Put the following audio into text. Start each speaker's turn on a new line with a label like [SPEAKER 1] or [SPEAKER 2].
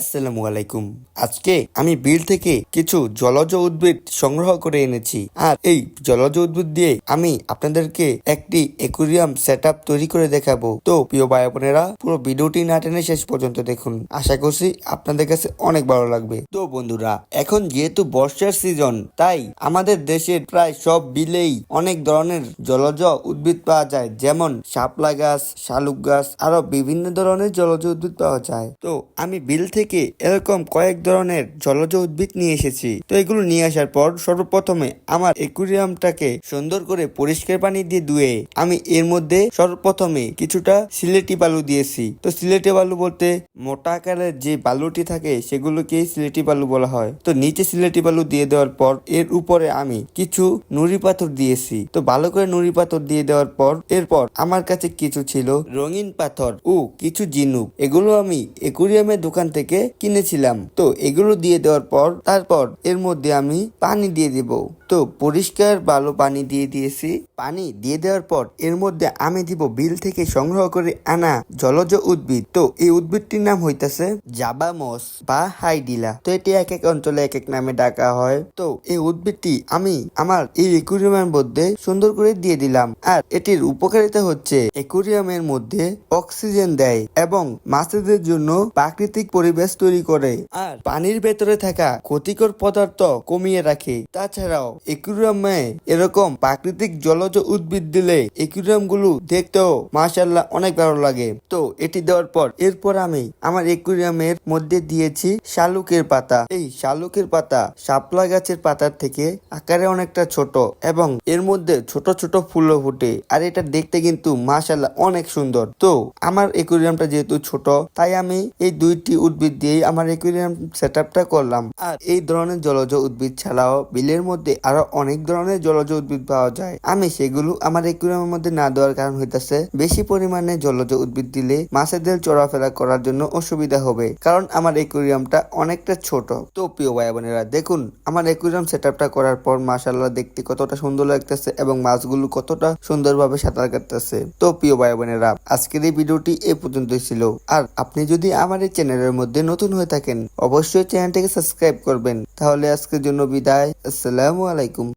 [SPEAKER 1] আসসালামু আলাইকুম আজকে আমি বিল থেকে কিছু জলজ উদ্ভিদ সংগ্রহ করে এনেছি। আর এই জলজ উদ্ভিদ দিয়ে আমি আপনাদেরকে একটি একুরিয়াম সেট তৈরি করে দেখাবো। তো প্রিয় ভাই বোনেরা পুরো ভিডিওটি না টেনে শেষ পর্যন্ত দেখুন। আশা করছি আপনাদের কাছে অনেক ভালো লাগবে। তো বন্ধুরা, এখন যেহেতু বর্ষার সিজন, তাই আমাদের দেশের প্রায় সব বিলেই অনেক ধরনের জলজ উদ্ভিদ পাওয়া যায়। যেমন শাপলা গাছ, শালুক গাছ আরও বিভিন্ন ধরনের জলজ উদ্ভিদ পাওয়া যায়। তো আমি বিল থেকে এরকম কয়েক ধরনের জলজ উদ্ভিদ নিয়ে এসেছি। তো এগুলো নিয়ে আসার পর সর্বপ্রথমে আমার একুরিয়ামটাকে সুন্দর করে পরিষ্কার পানি দিয়ে ধুয়ে আমি এর মধ্যে সর্বপ্রথমে কিছুটা সিলেটি বালু দিয়েছি। তো সিলেটি বালু বলতে মোটা আকারের যে বালুটি থাকে সেগুলোকেই সিলেটি বালু বলা হয়। তো নিচে সিলেটি বালু দিয়ে দেওয়ার পর এর উপরে আমি কিছু নুড়ি পাথর দিয়েছি। তো ভালো করে নুড়ি পাথর দিয়ে দেওয়ার পর এরপর আমার কাছে কিছু ছিল রঙিন পাথর ও কিছু জিনুক এগুলো আমি একুরিয়ামের দোকান থেকে কিনেছিলাম। তো এগুলো দিয়ে দেওয়ার পর, তারপর এর মধ্যে আমি পানি দিয়ে দিব। তো পরিষ্কার ভালো পানি দিয়ে দিয়েছি। পানি দিয়ে দেওয়ার পর এর মধ্যে আমি দিব বিল থেকে সংগ্রহ করে আনা জলজ উদ্ভিদ। তো এই উদ্ভিদটির নাম হইতাছে জাবামস বা হাইডিলা। তো এটি এক এক অঞ্চলে এক এক নামে ডাকা হয়। তো এই উদ্ভিদটি আমি আমার এই একুরিয়ামের মধ্যে সুন্দর করে দিয়ে দিলাম। আর এটির উপকারিতা হচ্ছে, একুরিয়ামের মধ্যে অক্সিজেন দেয় এবং মাছেদের জন্য প্রাকৃতিক পরিবেশ তৈরি করে আর পানির ভেতরে থাকা ক্ষতিকর পদার্থ কমিয়ে রাখে। তাছাড়াও একুরিয়ামে এরকম প্রাকৃতিক জলজ উদ্ভিদ দিলে একুরিয়ামগুলো দেখতেও মাশাল্লাহ অনেক ভালো লাগে। তো এটি দেওয়ার পর এরপর আমি আমার একুরিয়ামের মধ্যে দিয়েছি শালুকের পাতা। এই শালুকের পাতা শাপলা গাছের পাতার থেকে আকারে অনেকটা ছোট এবং এর মধ্যে ছোট ছোট ফুলও ফুটে আর এটা দেখতে কিন্তু মাশাল্লাহ অনেক সুন্দর। তো আমার একুরিয়ামটা যেহেতু ছোট, তাই আমি এই দুইটি উদ্ভিদ দিয়েই আমার একুরিয়াম সেট করলাম। আর এই ধরনের জলজ উদ্ভিদ ছাড়াও বিলের মধ্যে আরও অনেক ধরনের জলজ উদ্ভিদ পাওয়া যায়। আমি সেগুলো আমার একুরিয়ামের মধ্যে না দেওয়ার কারণ হইতাছে, বেশি পরিমাণে জলজ উদ্ভিদ দিলে মাছেদের চলাফেরা করার জন্য অসুবিধা হবে, কারণ আমার একুরিয়ামটা অনেকটা ছোট। তো প্রিয় ভাই বোনেরা, দেখুন, আমার একুরিয়াম সেট করার পর মাশাল্লাহ দেখতে কতটা সুন্দর লাগতেছে এবং মাছগুলো কতটা সুন্দরভাবে সাঁতার কাটতেছে। তো প্রিয় ভাই বোনেরা, আজকের এই ভিডিওটি এ পর্যন্তই ছিল। আর আপনি যদি আমার এই চ্যানেলের মধ্যে নতুন হয়ে থাকেন অবশ্যই চ্যানেলটিকে সাবস্ক্রাইব করবেন। তাহলে আজকের জন্য বিদায়। আসসালামু আলাইকুম।